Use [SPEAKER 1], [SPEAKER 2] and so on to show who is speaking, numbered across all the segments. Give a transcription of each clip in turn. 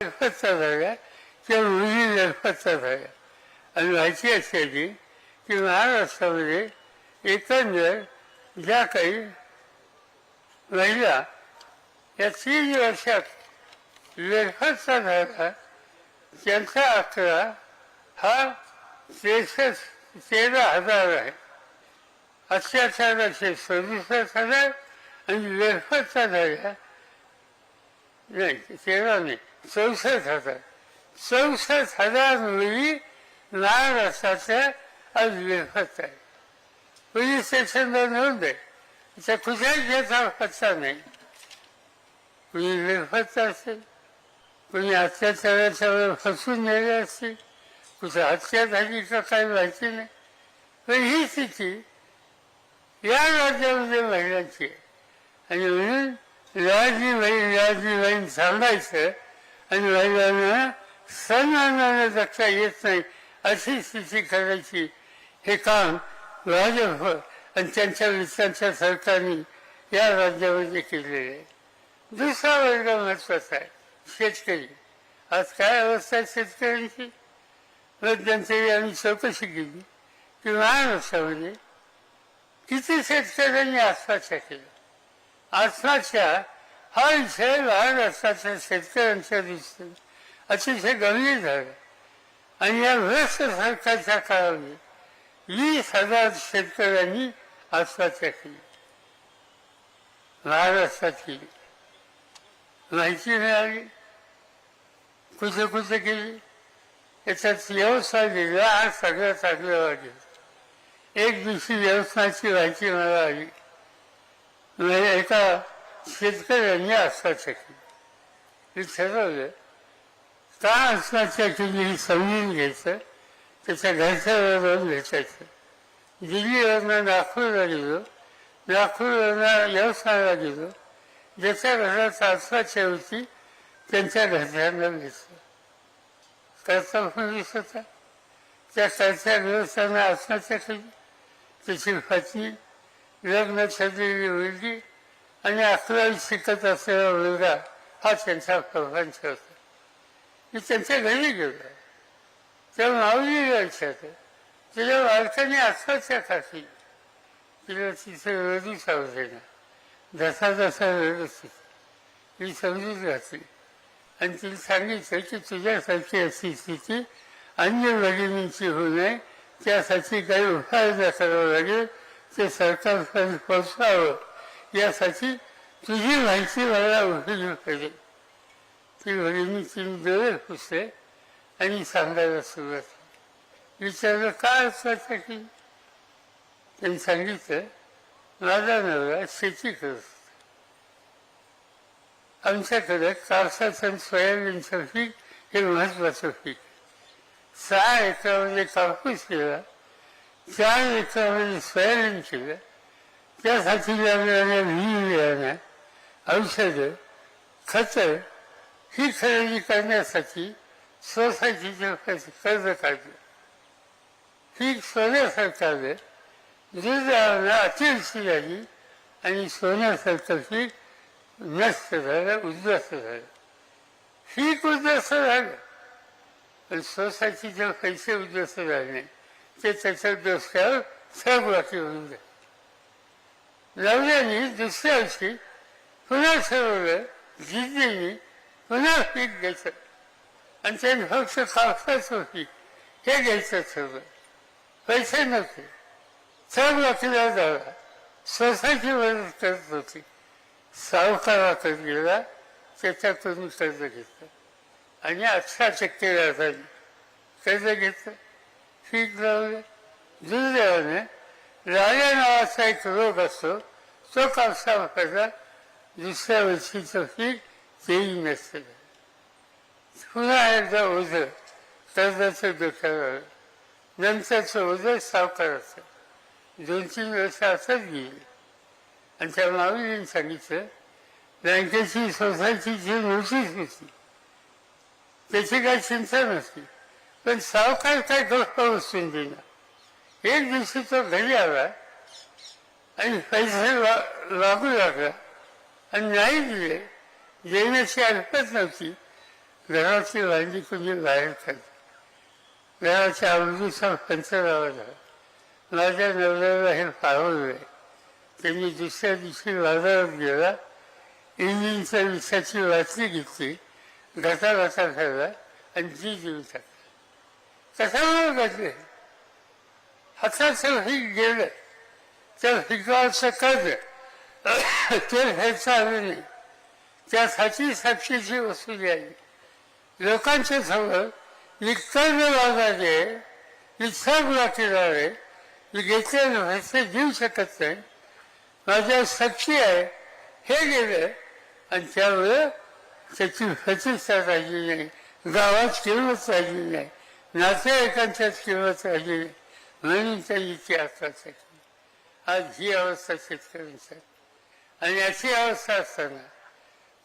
[SPEAKER 1] लेखपतचा झाला त्या मुली लेखपतचा झाला आणि माहिती असायची की महाराष्ट्रामध्ये एकंदर ज्या काही महिला या तीन वर्षात लेखाचा झाला त्यांचा आकडा हा त्रेसष्ट तेरा हजार आहे अत्याचाराचे सदुसष्ट हजार आणि लेखाचा झाला नाही तेरा नाही चौसष्ट हजार चौसष्ट हजार मुली महाराष्ट्राच्या आज लेखत आहे पोलीस स्टेशनला नोंद आहे त्या कुठल्याही याचा पत्ता नाही कुणी लेखत असेल कुणी अत्याचाराच्या वेळेला फसून नेले असतील कुठे हत्या झाली का काही माहिती नाही पण ही स्थिती या राज्यामध्ये महिलांची आहे आणि म्हणून लाजी बहीण लाजी बहीण सांगायचं आणि महिलांना सन्मानाने जगता येत नाही अशी स्थिती करायची. हे काम भाजप आणि त्यांच्या विचारच्या सरकारने या राज्यामध्ये केलेले आहे दुसरा वर्ग महत्त्वाचा आहे शेतकरी. आज काय अवस्था आहे शेतकऱ्यांची? मध्यंतरी आम्ही चौकशी केली. की महाराष्ट्रामध्ये किती शेतकऱ्यांनी आत्महत्या केल्या आत्महत्या हा विषय महाराष्ट्राच्या शेतकऱ्यांच्या दृष्टीने अतिशय गंभीर झाला आणि या भ्रष्ट सरकारच्या काळामध्ये वीस हजार शेतकऱ्यांनी आत्महत्या केली महाराष्ट्रात केली माहिती मिळाली कुठे कुठे केली याच्यात व्यवसाय दिला हा सगळ्यात वाटेल एक दिवशी व्यवसायाची माहिती मला आली म्हणजे एका शेतकऱ्यांनी आत्महत्या केली मी ठरवलं का आत्महत्या केली समजून घ्यायचं त्याच्या घरच्याबरोबर भेटायचं दिल्लीवरनं नागपूरला गेलो नागपूरवरनं व्यवसायाला गेलो ज्याच्या घरात आत्महत्या होती त्यांच्या घरच्यांना घेतलं कर्ता पण दिसत त्या कर्त्या गृहस्थानं आत्महत्या केली त्याची पत्नी लग्न ठरलेली मुलगी आणि अकरावी शिकत असलेला मुलगा हा त्यांचा प्रपंच होता. मी त्यांच्या घरी गेलो. त्या माऊलीला विचारलं तिला बालकाने आत्महत्या का तिला तिथे रडू सावधेना जसा जसा रडत मी समजून घातली आणि तिने सांगितलं की तुझ्यासारखी अशी स्थिती अन्य भगिनींची होऊ नये. त्यासाठी काही उपाययोजना करावं लागेल. ते सरकार पोचवावं. यासाठी तुझी माहिती मला उपयोग करेल ती भगिनी तीन डोळे पुसले आणि सांगायला सुरुवात केली. विचारलं काय आत्महत्या केली त्यांनी सांगितलं माझा नवरा शेती करत आमच्याकडे कापसाचं आणि सोयाबीनचं पीक हे महत्वाचं पीक सहा एकरामध्ये कापूस केला चार एकरामध्ये सोयाबीन केलं त्यासाठी लागणाऱ्या बियाण्या औषधं खतं ही खरेदी करण्यासाठी सोसायटीचे कर्ज काढलं. ही सोन्यासारखानं दुर्दैवानं अतिवृष्टी झाली आणि सोन्यासारखं सरकारची नष्ट झालं उद्ध्वस्त झालं. ही उद्ध्वस्त झालं. पण सोसायटीचे पैसे उद्ध्वस्त झाले नाही. ते त्याच्या डोसक्यावर सहभागी होऊन जाईल. लावल्याने दुसऱ्या वर्षी पुन्हा ठरवलं जिद्दीने पुन्हा पीक घ्यायचं आणि त्याने फक्त कापसाच पीक हे घ्यायचं ठरवलं पैसे नव्हते सहभागीला जावा स्वतःची मदत करत होती सावकाराकडे गेला त्याच्यातून कर्ज घेतलं आणि अठरा टक्के व्याजाने कर्ज घेतलं पीक लावलं दुर्दैवाने लाल्या नावाचा एक रोग असतो तो कापसाला दुसऱ्या वर्षीचं पीक तेही नसतं पुन्हा एकदा ओझं कर्जाचं डोक्यावर नंतरचं ओझं सावकाराचं. दोन तीन वर्ष असंच गेली. आणि त्या माऊलीने सांगितलं बँकेची सोसायटीची नोटीस होती. त्याची काही चिंता नसती पण सावकार काय गप्प उचलून देणार? एक दिवशी तो घरी आला आणि पैसे ला- लागू लागला. आणि नाही दिले देण्याची हरकत नव्हती. घराची भांडी तुम्ही बाहेर काढली घराच्या आवडीचा पंच लावला माझ्या नवऱ्याला हे पाहवलं त्यांनी दुसऱ्या दिवशी बाजारात गेला. इंजिनच्या विषयाची वाचली घेतली. घाटा घाटा खाल्ला आणि जी जीव टाकला. मला घातले हाताचं हे गेलं त्या पिकाचं कर्ज तर घ्यायचं आलं नाही त्यासाठी साक्षीची वसुली आली लोकांच्या समोर मी कर्ज लावणारे मी सर्व केणारे मी घेतलेले पैसे देऊ शकत नाही माझ्या साक्षी आहे हे गेलं आणि त्यामुळं त्याची प्रतिष्ठा राहिली नाही गावात किंमत राहिली नाही नातेवाईकांच्याच किंमत राहिली नाही म्हणून इतिहासासाठी आज ही अवस्था शेतकऱ्यांची आणि अशी अवस्था असताना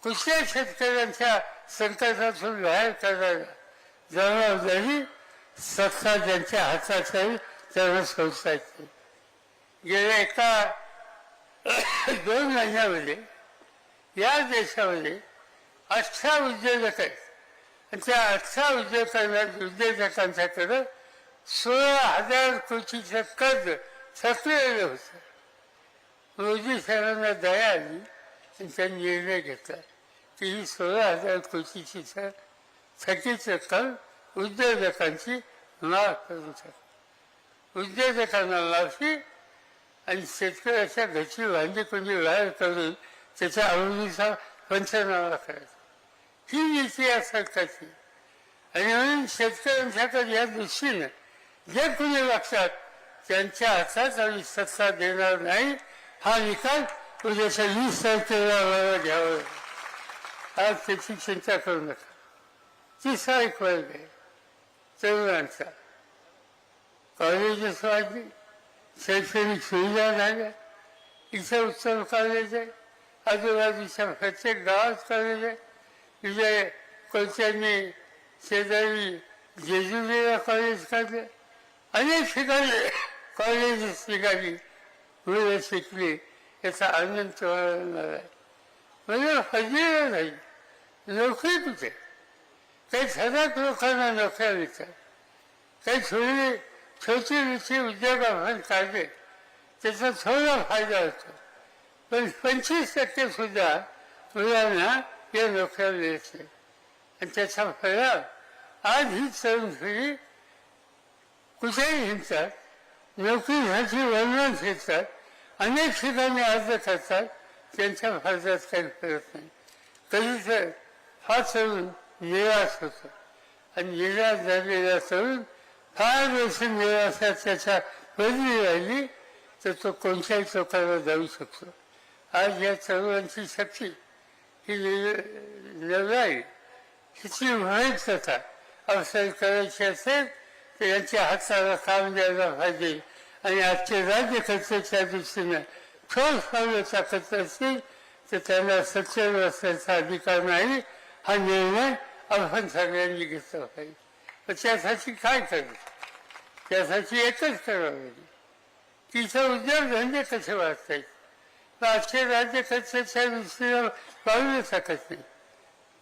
[SPEAKER 1] कुठल्या शेतकऱ्यांच्या संकटातून बाहेर काढायला जबाबदारी सत्ता ज्यांच्या हातात आहे त्यांना सोडता गेल्या एका दोन महिन्यामध्ये या देशामध्ये अठरा उद्योजक आहेत. आणि त्या अठरा उद्योजकांना उद्योजकांच्याकडं सोळा हजार कोटीचं कर्ज थकलेलं होतं. मोदी सरांना दया आली आणि त्यांनी निर्णय घेतला. की ही सोळा हजार कोटीची सर थकीचं रक्कम उद्योजकांची माफ करून टाक उद्योजकांना माफी आणि शेतकऱ्याच्या घरची भांडी कोणी बाहेर करून त्याच्या आवडीचा पंचनामा करायचा. ही नीती या सरकारची. आणि म्हणून शेतकऱ्यांच्याकडे या दृष्टीनं जे कुणी लक्षात त्यांच्या हातात आम्ही सत्ता देणार नाही हा निकाल उद्याच्या वीस तारखेला घ्यावा आज त्याची चिंता करू नका. तिसरा एक वर्ग आहे तरुणांचा. कॉलेजेस वाढली शैक्षणिक सुविधा झाल्या इथं उत्तम कॉलेज आहे आजूबाजूच्या प्रत्येक गावात कॉलेज आहे. तिथे कोणत्यांनी शेजारी जेजुरीला कॉलेज काढले. अनेक ठिकाणी कॉलेजेस ठिकाणी मुलं शिकली याचा आनंद तुम्हाला आहे. म्हणजे हजेरा नाही नोकरी कुठे? काही ठराक लोकांना नोकऱ्या विचार काही थोडी छोटी मोठी उद्योगाभान काढले त्याचा थोडा फायदा होतो. पण पंचवीस टक्के सुद्धा मुलांना या नोकऱ्या मिळत नाही. आणि त्याचा परिणाम आज ही तरुण पिढी कुठेही हिंडतात ह्याची वर्णन घेतात अनेक ठिकाणी अर्ज करतात त्यांच्या भारतात काही करत नाही कधी तर हा। तरुण निराश होतो आणि निराश झालेला तरुण फार वर्ष निराशा त्याच्या बदली राहिली तर तो कोणत्याही टोकाला जाऊ शकतो आज या तरुणांची शक्ती ही लढाई हिची माहीत कथा अवसर करायची असेल यांच्या हाताला काम द्यायला पाहिजे. आणि आजचे राज्य राज्यकर्त्याच्या दृष्टीनं ठोस पावलं टाकत असतील तर त्यांना सत्तर वर्षाचा अधिकार नाही. हा निर्णय आपण सगळ्यांनी घेतला पाहिजे. तर त्यासाठी काय करू त्यासाठी एकच करावं लागेल. तिथं उद्योगधंदे कसे वाचता येईल आजचे राज्यकर्त्याच्या दृष्टीनं पावलं टाकत नाही?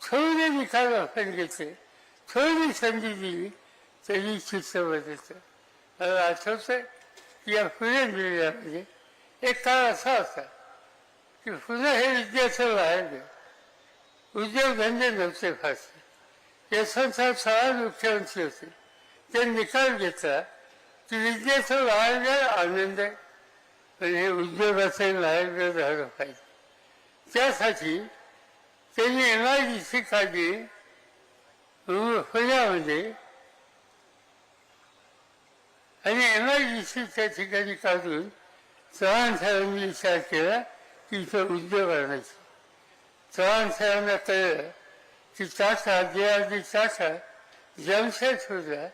[SPEAKER 1] थोडे निकाल आपण घेतले. थोडी संधी दिली. तरी चित्र बदलतं मला आठवतं की या फुले जिल्ह्यामध्ये एक काळ असा होता की फुलं हे विद्यार्थ्या बाहेर उद्योगधंदे नव्हते फारसे यशवंतराव सहा मुख्यमंत्री होते ते निकाल घेतला की विद्यार्थी बाहेर गेला आनंद आहे पण हे उद्योगाचे बाहेर गेलं झालं पाहिजे त्यासाठी त्यांनी एम आय डी सी काढली पुण्यामध्ये आणि एम आय त्या ठिकाणी काढून चव्हाण साहेबांनी विचार केला की इथं उद्योग आणायचे. चव्हाण साहेबांना कळलं की टाटा जे आधी तासा जमशेद होता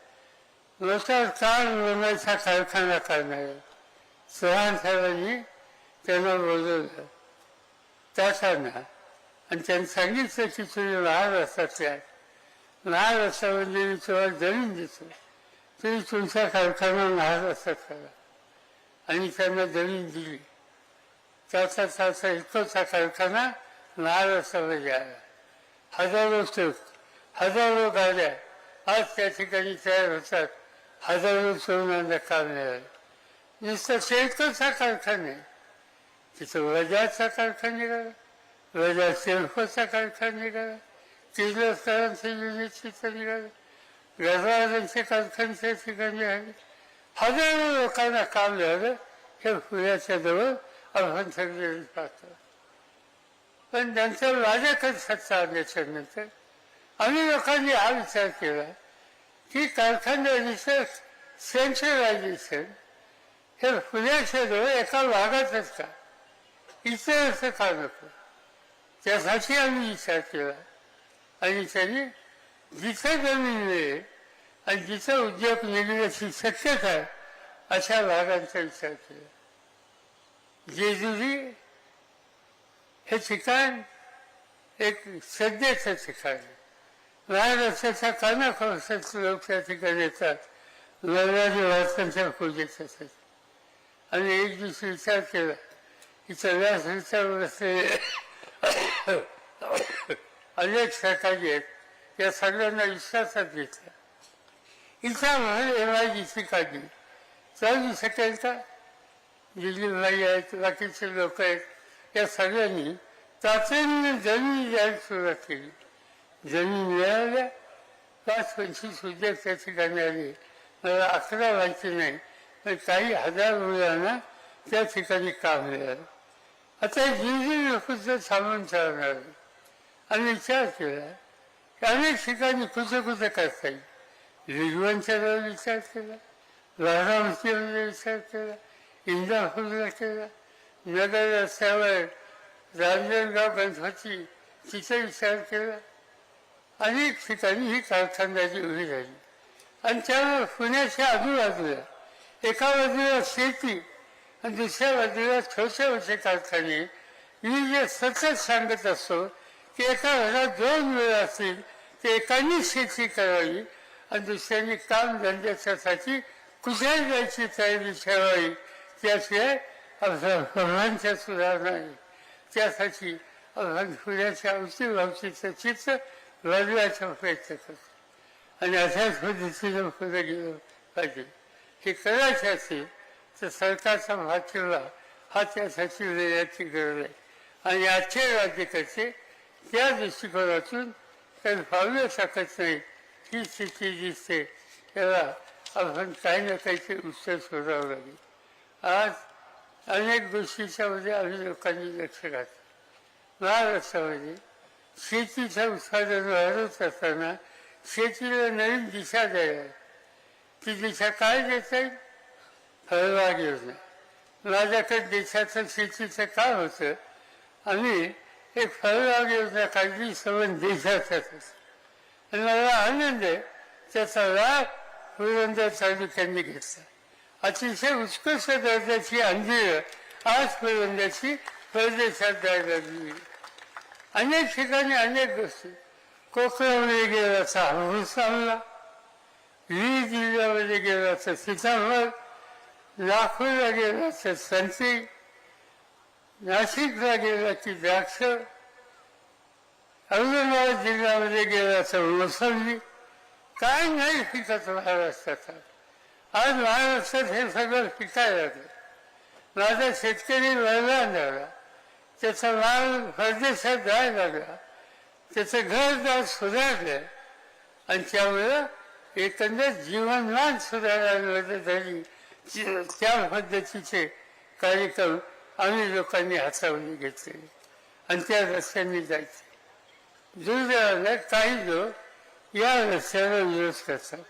[SPEAKER 1] मोठा कार बनवायचा कारखाना करणार चव्हाण साहेबांनी त्यांना बोलवलं. टाटांना आणि त्यांनी सांगितलं की तुम्ही महाराष्ट्रातल्या महाराष्ट्रामध्ये मी तुम्हाला जमीन देतो तुम्ही तुमचा कारखाना महाराष्ट्रात करा आणि त्यांना जमीन दिली. त्याचा त्याचा इतकोचा कारखाना महाराष्ट्रामध्ये आला हजारो लोक हजारो गाड्या आज त्या ठिकाणी तयार होतात. हजारो तरुणांना काम मिळालं. नुसतं शेतकरचा कारखाना आहे. तिथं वजाचा कारखाना निघाला. रजा सेल्फोचा कारखाना निघाला. किर्लोस्करांचं युनिट तिथं निघालं. गजराजांचे कारखाने ठिकाणी आहे हजारो लोकांना काम झालं हे फुलाच्या जवळ आपण सगळे पाहतो पण नंतर माझ्याकडे सत्ता आल्याच्यानंतर आम्ही लोकांनी हा विचार केला की कारखान्याचं सेंट्रलायझेशन हे पुण्याच्या जवळ एका भागातच का इतर असं का नको त्यासाठी आम्ही विचार केला आणि त्यांनी जिथं जमीन मिळेल आणि जिथं उद्योग निघण्याची शक्यता आहे अशा भागांचा विचार केला. जेजुरी हे ठिकाण एक श्रद्धेचं ठिकाण महाराष्ट्राच्या कानाकोपऱ्यात लोक त्या ठिकाणी येतात. नवराजी पूजेत पूजेसाठी आणि एक दिवशी विचार केला की सगळ्याच विचार असलेले अनेक सरकारी आहेत. या सगळ्यांना विश्वासात घेतला. इथं म्हणून एम आय डी सी काढली. चालू शकेल का दिल्लीबाई आहेत बाकीचे लोक आहेत या सगळ्यांनी तातडीने जमीन द्यायला सुरुवात केली. जमीन मिळाल्या पाच पंचवीस उद्योग त्या ठिकाणी आले. मला अकरा माहिती नाही पण काही हजार मुलांना त्या ठिकाणी काम मिळालं. आता जी जर थांबून चालणार आणि विचार केला अनेक ठिकाणी कुठं कुठं करता येईल विद्वांच्या विचार केला बारामतीमध्ये विचार केला इंदापूरला केला नगर रस्त्यावर रांजणगाव गणपती तिथे विचार केला. अनेक ठिकाणी ही कारखानदारी उभी झाली आणि त्यामुळे पुण्याच्या आजूबाजूला एका बाजूला शेती आणि दुसऱ्या बाजूला छोटे मोठे कारखाने. मी जे सतत सांगत असतो की एका घरात दोन वेळ असतील ते एकाने शेती करावी आणि दुसऱ्याने काम धंद्याच्यासाठी कुठे जायची तयारी ठेवावी त्याशिवाय आपल्या सर्वांच्या सुधारणा आहे. त्यासाठी आपण पुण्याच्या अवतीभवतीचं चित्र बदलायचा प्रयत्न करतो. आणि अशाच पद्धतीनं पुढे गेलो पाहिजे. हे करायचे असेल तर सरकारचा पाठिंबा हा त्यासाठी देण्याची गरज आहे. आणि आजचे राज्यकर्ते त्या दृष्टिकोनातून तर पावलं शकत नाही ही स्थिती दिसते त्याला आपण काही ना काहीतरी उत्तर शोधावं लागेल. आज अनेक गोष्टीच्या मध्ये आम्ही लोकांनी लक्ष घातलं. महाराष्ट्रामध्ये शेतीचं उत्पादन वाढवत असताना शेतीला नवीन दिशा द्यायला ती दिशा काय देता येईल? फळबाग योजना. माझ्याकडे देशाचं शेतीचं काय होतं. आम्ही एक फळबाग काळजी काढली संबंध आणि मला आनंद आहे त्याचा लाभ पुरंदर तालुक्यांनी घेतला अतिशय उत्कृष्ट दर्जाची अंजीर आज पुरंदरची परदेशात जायला लागली अनेक ठिकाणी अनेक गोष्टी कोकणामध्ये गेला तर हापूस आणला वीज जिल्ह्यामध्ये गेला तर सीताफळ नागपूरला गेला तर संत्री नाशिकला गेला की द्राक्ष औरंगाबाद जिल्ह्यामध्ये गेला तर मोसंबी काय नाही पिकत महाराष्ट्रात आज महाराष्ट्रात हे सगळं पिकायला लागलं माझा शेतकरी वरदान झाला त्याचा माल परदेशात जायला लागला त्याचं घरदार सुधारलं आणि त्यामुळं एकंदर जीवनमान सुधारण्यामध्ये झाली त्या पद्धतीचे कार्यक्रम आम्ही लोकांनी हातावून घेतले आणि त्या रस्त्यांनी जायचे. दुर्दैवाने काही लोक या रस्त्याला विरोध करतात.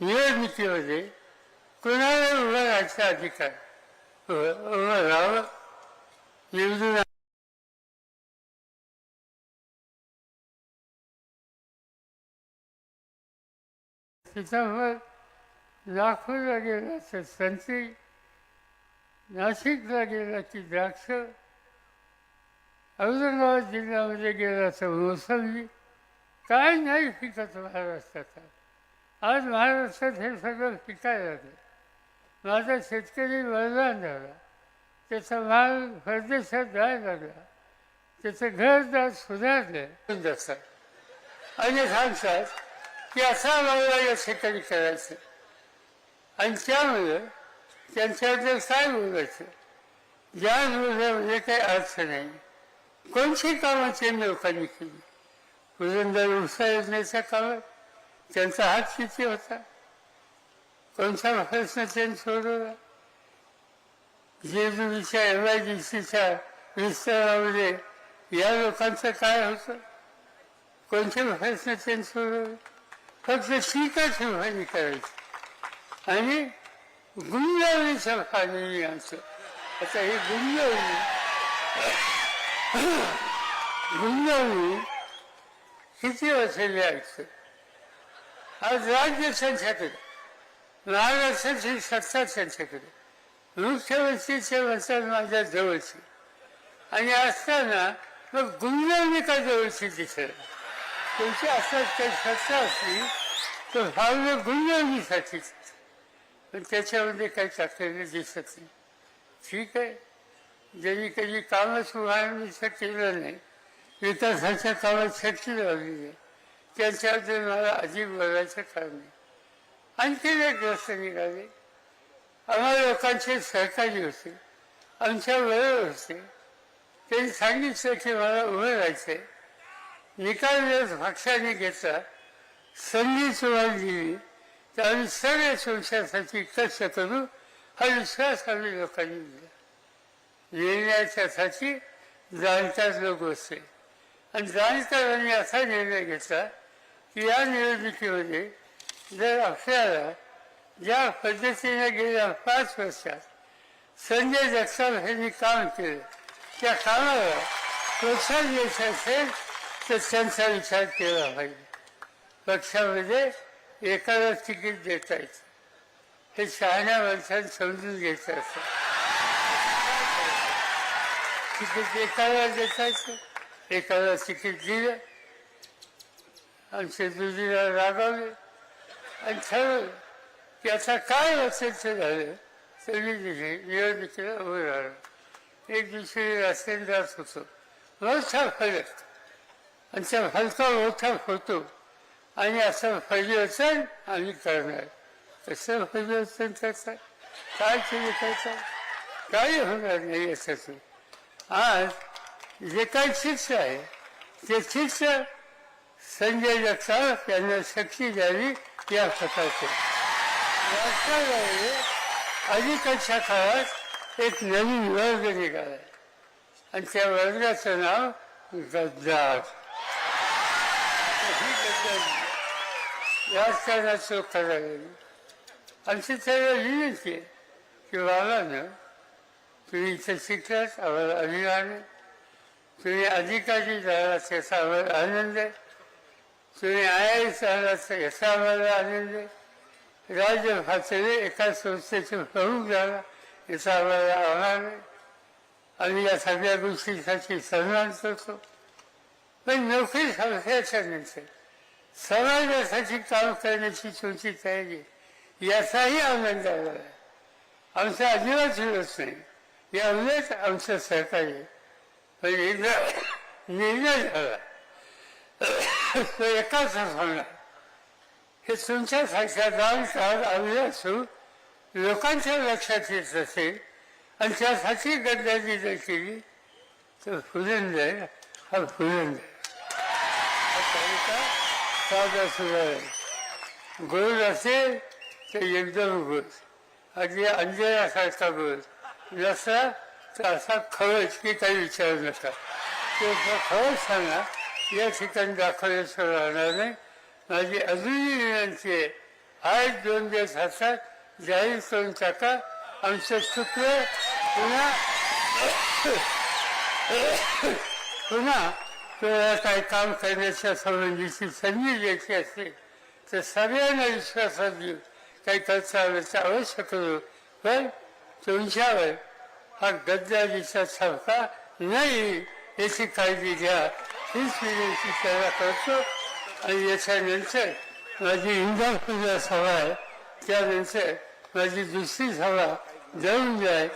[SPEAKER 1] निवडणुकीमध्ये कुणाला उभं राहायचा अधिकार? उभं राहावं? निवडून सीताफळ लाखोला गेला संत्री नाशिकला गेला की द्राक्ष औरंगाबाद जिल्ह्यामध्ये गेला तर मोसंबी काय नाही पिकत महाराष्ट्रात. आज महाराष्ट्रात हे सगळं पिकायला लागलं. माझा शेतकरी वरदान झाला त्याचा माल परदेशात जायला लागला. त्याचं घरदार सुधारलं. असतात आणि सांगतात की असा मला या शेतकरी करायचं. आणि त्यामुळे त्यांच्याबद्दल काय बोलायचं? ज्या बोलण्यामध्ये काही अर्थ नाही कोणती कामं त्यांनी लोकांनी केली? पुरंदर उत्साह योजनेच्या कामात त्यांचा हात किती होता? कोणता प्रश्न त्यांनी सोडवला? जेजुरीच्या एम आय डी सीच्या विस्तारामध्ये या लोकांचं काय होतं? कोणते प्रश्न त्यांनी सोडवले? फक्त टीकाच उभारी करायची. आणि गुंजावणीचा फायदा आमचं. आता हे गुंजावणी गुंजावणी किती वर्षांनी ऐकतं आज राज्य त्यांच्याकडे महाराष्ट्राची सत्ता त्यांच्याकडे मुख्यमंत्रीचे म्हणतात माझ्या जवळची. आणि असताना मग गुंजावणी का जवळची दिसत? तुमची असतात काही सत्ता असली तर फावलं गुंजवणीसाठीच पण त्याच्यामध्ये काही टाकलेलं दिसत नाही. ठीक आहे? ज्यांनी कधी कामच उभारणीचं केलं नाही विकासाच्या कामात शक्ती लावली आहे. त्यांच्याबद्दल मला अधिक बोलायचं कारण नाही. आणखी एक गोष्ट निघाली. आम्हाला लोकांचे सहकारी होते. आमच्या बरोबर होते. त्यांनी सांगितलं की मला उभं राहायचंय निकाल दिवस पक्षाने घेतला. संधी तुम्हाला दिली तर आम्ही सगळ्या तुमच्यासाठी करू हा विश्वास आम्ही लोकांनी दिला निर्णयाच्यासाठी जाणताच लोक असते आणि जाणकारांनी असा निर्णय घेतला की या निवडणुकीमध्ये जर आपल्याला ज्या पद्धतीने गेल्या पाच वर्षात संजय जगताप यांनी काम केलं त्या कामाला प्रोत्साहन द्यायचं असेल तर त्यांचा विचार केला पाहिजे पक्षामध्ये एकाला तिकीट देता येतं हे शहाण्या माणसाने समजून घ्यायचं असतं तिकीट एकाला देता येतं एकाला तिकीट दिलं. आमच्या दुधीला रागावले. आणि ठरवलं की आता काय असेल ते झालं तरी दिले निवडणुकीला उभं राहिलं एक दुसरी रस्त्याने जात होतो. मोठा फरक. आणि त्या फलका मोठा होतो आणि असं परिवर्तन आम्ही करणार. कसं परिवर्तन करतात काय केलं करतात काही होणार नाही याच्यातून आज जे काही शिक्ष आहे ते शिक्ष संजय जगताप यांना शक्ती द्यावी या प्रकारचे. राष्ट्रामध्ये अलीकडच्या काळात एक नवीन वर्ग निघाला. आणि त्या वर्गाचं नाव गद्दार ही गद्दार. राजकारणाचं करायला आमची त्याला विनंती आहे की बाबांना तुम्ही इथे शिकलात आम्हाला अभिमान आहे. तुम्ही अधिकारी झाला त्याचा आम्हाला आनंद आहे. तुम्ही आय आय एस झालात याचा आम्हाला आनंद आहे. राज्य पातळी एका संस्थेचे प्रमुख झाला याचा आम्हाला आभार आहे. आम्ही या सगळ्या गोष्टीसाठी सन्मान करतो. पण नोकरी संस्थेच्या नंतर समाजासाठी काम करण्याची तुमची तयारी. याचाही आनंद आला आमचं अजिबात विरोध नाही या उलट आमचं सहकार्य म्हणजे पण एकदा निर्णय झाला. तो एकाच होणार हे तुमच्यासारख्या दान काळ आम्ही असू लोकांच्या लक्षात येत असेल आणि त्यासाठी गद्दारी जर केली तर फुलंदर हा फुलंदर हा साधा सुद्धा आहे गोड असेल तर एकदम गोड अगदी अंजनासारखा गोड नसला तर असा खरंच की काही विचार नका तो खरंच सांगा या ठिकाणी दाखवल्याशिवाय राहणार नाही. माझी अजूनही विनंती आहे आज दोन दिवस हातात जाहीर करून टाका. आमचं चुकलं पुन्हा पुन्हा तुला काही काम करण्याच्या संबंधीची संधी द्यायची असेल तर सगळ्यांना विश्वासात घेऊन काही करता आलं तर पण तुमच्यावर हा गद्दारीचा छापा नाही याची काळजी घ्या. हीच विनंती त्याला करतो. आणि याच्यानंतर माझी इंदापूरला सभा आहे. त्यानंतर माझी दुसरी सभा जाऊन जाय.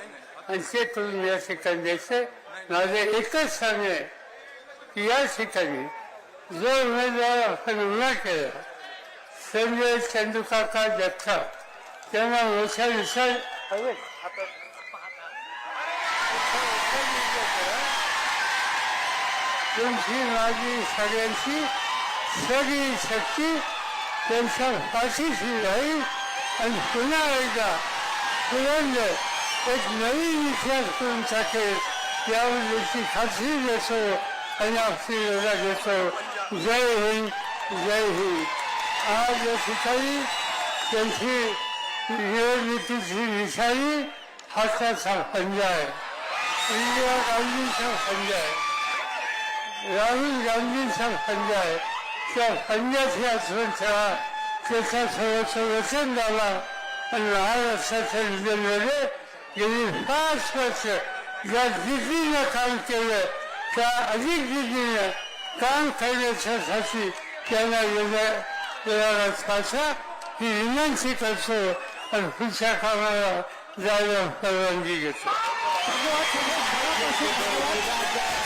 [SPEAKER 1] आणि ते करून या ठिकाणी द्यायचं. माझं एकच सांगणं आहे. की या ठिकाणी जो उमेदवार आपण उभा केला संजय चंदुकाका जगताप त्यांना मोठ्या विषय तुमची माझी सगळ्यांची सगळी शक्ती त्यांच्या पाठीशी राहील आणि पुन्हा एकदा बुलंद एक नवीन इतिहास करून टाकेल. याची खात्री देतो. आणि आपली रजा देतो जय हिंद जय हिंद आज या ठिकाणी त्यांची निवडणुकीची निशाणी हाताचा पंजा आहे इंदिरा गांधीचा पंजा आहे राहुल गांधींचा पंजा आहे त्या पंजाची आठवण ठेवा त्याचा थोडंसं वचन झाला आणि महाराष्ट्राच्या निधनमध्ये गेली पाच वर्ष ज्या दिल्लीनं काम केलं अधिक जिद्दीनं काम करण्याच्यासाठी त्यांना येणारा पाठवा ही विनंती करतो आणि पुढच्या कामाला जायला परवानगी घेतो
[SPEAKER 2] धन्यवाद सगळे.